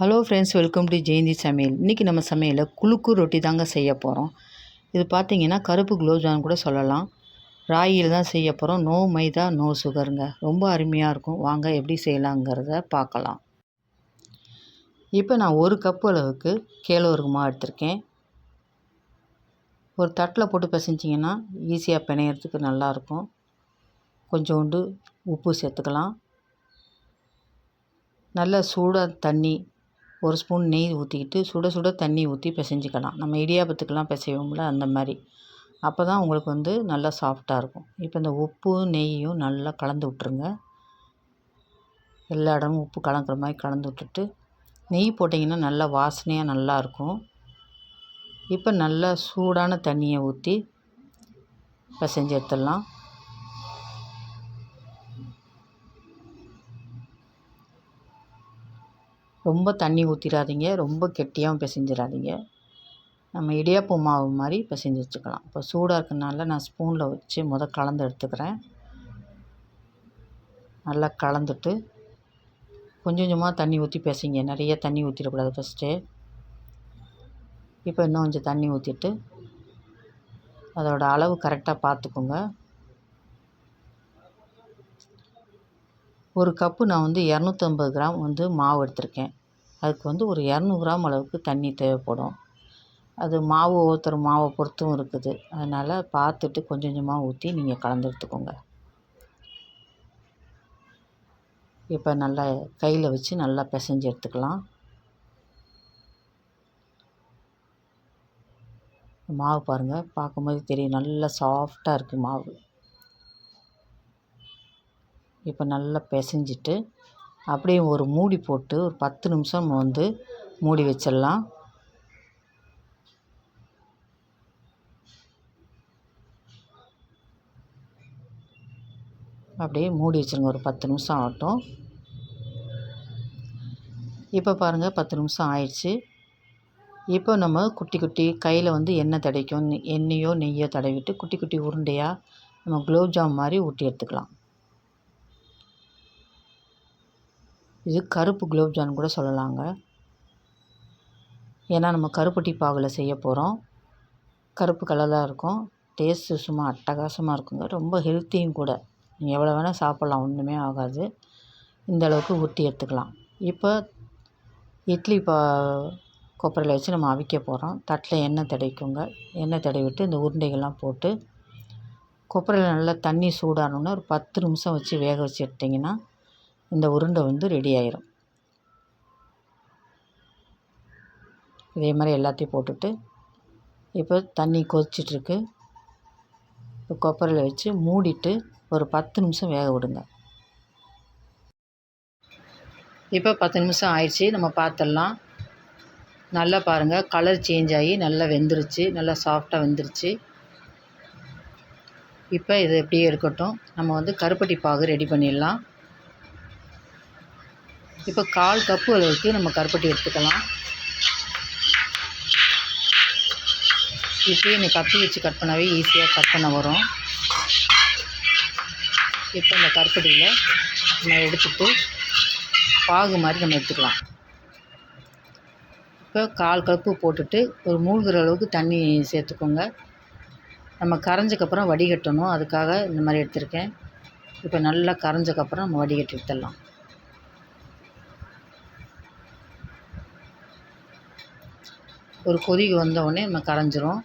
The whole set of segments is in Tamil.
Hello friends welcome to Jayanthi சமையல் இன்றைக்கி நம்ம சமையலில் குலுக்கு ரொட்டி தாங்க செய்ய போகிறோம் இது பார்த்திங்கன்னா கருப்பு குலோப்ஜான் கூட சொல்லலாம். ராகியில் தான் செய்ய போகிறோம் நோ மைதா நோ சுகருங்க. ரொம்ப அருமையாக இருக்கும். வாங்க எப்படி செய்யலாங்கிறத பார்க்கலாம். இப்போ நான் ஒரு கப்பு அளவுக்கு கேழ்வரகு மாவு எடுத்திருக்கேன். ஒரு தட்டில் போட்டு பிசைஞ்சிங்கன்னா ஈஸியாக பிணையிறதுக்கு நல்லாயிருக்கும் கொஞ்சோண்டு உப்பு சேர்த்துக்கலாம். நல்ல சூடாக தண்ணி ஒரு ஸ்பூன் நெய் ஊற்றிக்கிட்டு சுட சுட தண்ணி ஊற்றி பிசைஞ்சிக்கலாம். நம்ம இடியாப்பத்துக்கெலாம் பிசைவோம்ல அந்த மாதிரி. அப்போ தான் உங்களுக்கு வந்து நல்லா சாஃப்டாக இருக்கும். இப்போ இந்த உப்பு நெய்யும் நல்லா கலந்து விட்ருங்க எல்லா இடமும் உப்பு கலக்கிற மாதிரி கலந்து விட்டுட்டு நெய் போட்டிங்கன்னா நல்லா வாசனையாக நல்லாயிருக்கும் இப்போ நல்லா சூடான தண்ணியை ஊற்றி பிசைஞ்சு எடுத்துடலாம். ரொம்ப தண்ணி ஊற்றிடாதீங்க ரொம்ப கெட்டியாகவும் பிசைஞ்சிடாதீங்க. நம்ம இடியாப்பம் மாவு மாதிரி பிசைஞ்சு வச்சுக்கலாம். இப்போ சூடாக இருக்கனால நான் ஸ்பூனில் வச்சு முத கலந்து எடுத்துக்கிறேன். நல்லா கலந்துட்டு கொஞ்சம் கொஞ்சமாக தண்ணி ஊற்றி பிசைங்க. நிறைய தண்ணி ஊற்றிடக்கூடாது ஃபஸ்ட்டு இப்போ இன்னும் கொஞ்சம் தண்ணி ஊற்றிட்டு அதோட அளவு கரெக்டாக பார்த்துக்கோங்க. ஒரு கப்பு நான் வந்து இரநூத்தம்பது கிராம் வந்து மாவு எடுத்திருக்கேன். அதுக்கு வந்து ஒரு இரநூறு கிராம் அளவுக்கு தண்ணி தேவைப்படும். அது மாவு ஒவ்வொருத்தர் மாவை பொறுத்தும் இருக்குது. அதனால் பார்த்துட்டு கொஞ்சம் கொஞ்சமாக ஊற்றி நீங்கள் கலந்து எடுத்துக்கோங்க. இப்போ நல்லா கையில் வச்சு நல்லா பிசைஞ்சு எடுத்துக்கலாம். மாவு பாருங்கள் பார்க்கும்போது தெரியும் நல்லா சாஃப்டாக இருக்குது மாவு. இப்போ நல்லா பிசைஞ்சிட்டு அப்படியே ஒரு மூடி போட்டு ஒரு பத்து நிமிஷம் வந்து மூடி வச்சிடலாம். அப்படியே மூடி வச்சுருங்க ஒரு பத்து நிமிஷம் ஆகட்டும். இப்போ பாருங்கள் பத்து நிமிஷம் ஆயிடுச்சு. இப்போ நம்ம குட்டி குட்டி கையில் வந்து எண்ணெய் தடைக்கும் எண்ணெயோ நெய்யோ தடவிட்டு குட்டி குட்டி உருண்டையாக நம்ம குலோப்ஜாம் மாதிரி ஊட்டி எடுத்துக்கலாம். இது கருப்பு குலோப்ஜான் கூட சொல்லலாங்க. ஏன்னா நம்ம கருப்பட்டி பாகில் செய்ய போகிறோம் கருப்பு கலராக இருக்கும். டேஸ்ட்டு சும்மா அட்டகாசமாக இருக்குங்க. ரொம்ப ஹெல்த்தியும் கூட. நீங்கள் எவ்வளோ வேணால் சாப்பிட்லாம் ஒன்றுமே ஆகாது. இந்த அளவுக்கு ஊற்றி எடுத்துக்கலாம். இப்போ இட்லி பா கொப்பரையில் வச்சு நம்ம அவிக்க போகிறோம் தட்டில் எண்ணெய் தடவிக்கோங்க. எண்ணெய் தடவிட்டு இந்த உருண்டைகள்லாம் போட்டு கொப்பரையில் நல்லா தண்ணி சூடானோன்னே ஒரு பத்து நிமிஷம் வச்சு வேக வச்சு எடுத்திங்கன்னா இந்த உருண்டை வந்து ரெடி ஆயிரும். இதே மாதிரி எல்லாத்தையும் போட்டுட்டு இப்போ தண்ணி கொதிச்சிட்ருக்கு. இப்போ கொப்பரையில் வச்சு மூடிட்டு ஒரு பத்து நிமிஷம் வேக விடுங்க. இப்போ பத்து நிமிஷம் ஆயிடுச்சு. நம்ம பார்த்துடலாம் நல்லா பாருங்கள் கலர் சேஞ்ச் ஆகி நல்லா வெந்துருச்சு. நல்லா சாஃப்டாக வெந்துருச்சு. இப்போ இது எப்படியே இருக்கட்டும். நம்ம வந்து கருப்பட்டி பாகு ரெடி பண்ணிடலாம். இப்போ கால் கப்பு அளவுக்கு நம்ம கருப்பட்டி எடுத்துக்கலாம். இப்போயே இந்த கத்தி வச்சு கட் பண்ணவே ஈஸியாக கட் பண்ண வரும். இப்போ இந்த கருப்பட்டியில் நம்ம எடுத்துட்டு பாகு மாதிரி நம்ம எடுத்துக்கலாம். இப்போ கால் கப்பு போட்டுட்டு ஒரு மூழ்கிற அளவுக்கு தண்ணி சேர்த்துக்கோங்க. நம்ம கரைஞ்சக்கப்புறம் வடிகட்டணும். அதுக்காக இந்த மாதிரி எடுத்திருக்கேன். இப்போ நல்லா கரைஞ்சக்கப்புறம் நம்ம வடிகட்டி எடுத்துடலாம். ஒரு கொதிக்கு வந்தவுடனே நம்ம கரைஞ்சிரும்.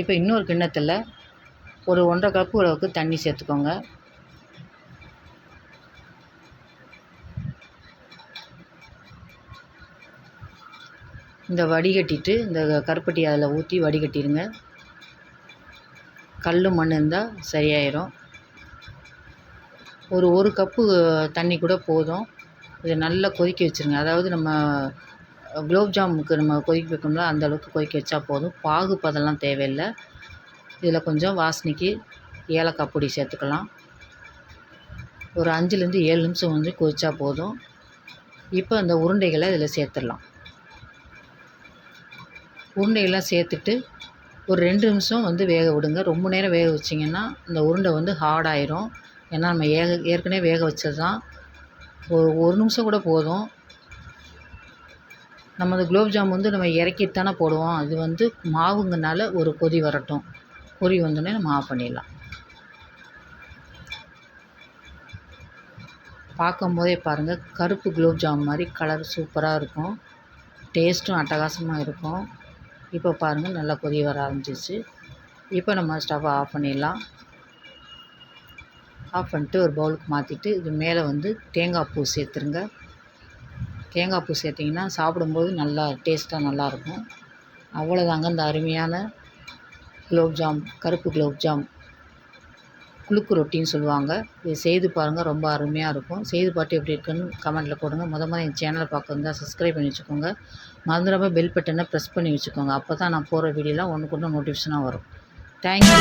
இப்போ இன்னொரு கிண்ணத்தில் ஒரு ஒன்றரை கப்பு அளவுக்கு தண்ணி சேர்த்துக்கோங்க. இந்த வடிகட்டிட்டு இந்த கருப்பட்டி அதில் ஊற்றி வடிகட்டிடுங்க. கல் மண் இருந்தால் சரியாயிடும் ஒரு ஒரு கப்பு தண்ணி கூட போதும். இதை நல்லா கொதிக்க வச்சுருங்க. அதாவது நம்ம குலோப்ஜாமுக்கு நம்ம கொதிக்க வைக்கணும்ல அந்த அளவுக்கு கொதிக்க வச்சா போதும். பாகு பதம்லாம் தேவையில்லை. இதில் கொஞ்சம் வாசனைக்கு ஏலக்காய் பொடி சேர்த்துக்கலாம். ஒரு அஞ்சுலேருந்து ஏழு நிமிஷம் வந்து கொதிச்சா போதும். இப்போ அந்த உருண்டைகளை இதில் சேர்த்துடலாம். உருண்டைகள்லாம் சேர்த்துட்டு ஒரு ரெண்டு நிமிஷம் வந்து வேக விடுங்க. ரொம்ப நேரம் வேக வச்சிங்கன்னா அந்த உருண்டை வந்து ஹார்டாயிரும் ஏன்னா நம்ம ஏக ஏற்கனவே வேக வச்சது தான் ஒரு ஒரு நிமிஷம் கூட போதும். நமது குலோப் ஜாம் வந்து நம்ம இறக்கிட்டு தானே போடுவோம். அது வந்து மாவுங்கனால ஒரு கொதி வரட்டும். கொதி வந்தோடனே நம்ம ஆஃப் பண்ணிடலாம். பார்க்கும்போதே பாருங்கள் கருப்பு குலோப் ஜாம் மாதிரி கலர் சூப்பராக இருக்கும். டேஸ்ட்டும் அட்டகாசமாக இருக்கும். இப்போ பாருங்கள் நல்லா கொதி வர ஆரம்பிச்சிச்சு இப்போ நம்ம ஸ்டவ்வை ஆஃப் பண்ணிடலாம். ஆஃப் பண்ணிட்டு ஒரு பவுலுக்கு மாற்றிட்டு இது மேலே வந்து தேங்காய் பூ சேர்த்துருங்க. தேங்காய் பூ சேர்த்திங்கன்னா சாப்பிடும்போது நல்லா டேஸ்ட்டாக நல்லாயிருக்கும். அவ்வளோதாங்க இந்த அருமையான குலோப்ஜாம் கருப்பு குலோப்ஜாம் குலுக்கு ரொட்டின்னு சொல்லுவாங்க. இது செய்து பாருங்கள் ரொம்ப அருமையாக இருக்கும். செய்து பார்த்து எப்படி இருக்குன்னு கமெண்ட்டில் போடுங்க. முத முத என் சேனலை பார்க்குறதா சப்ஸ்கிரைப் பண்ணி வச்சுக்கோங்க. மறந்துடாமல் பெல் பட்டனை ப்ரெஸ் பண்ணி வச்சுக்கோங்க. அப்போ தான் நான் போகிற வீடியோலாம் ஒன்றுக்கு ஒன்று நோட்டிஃபிகேஷனாக வரும். தேங்க்யூ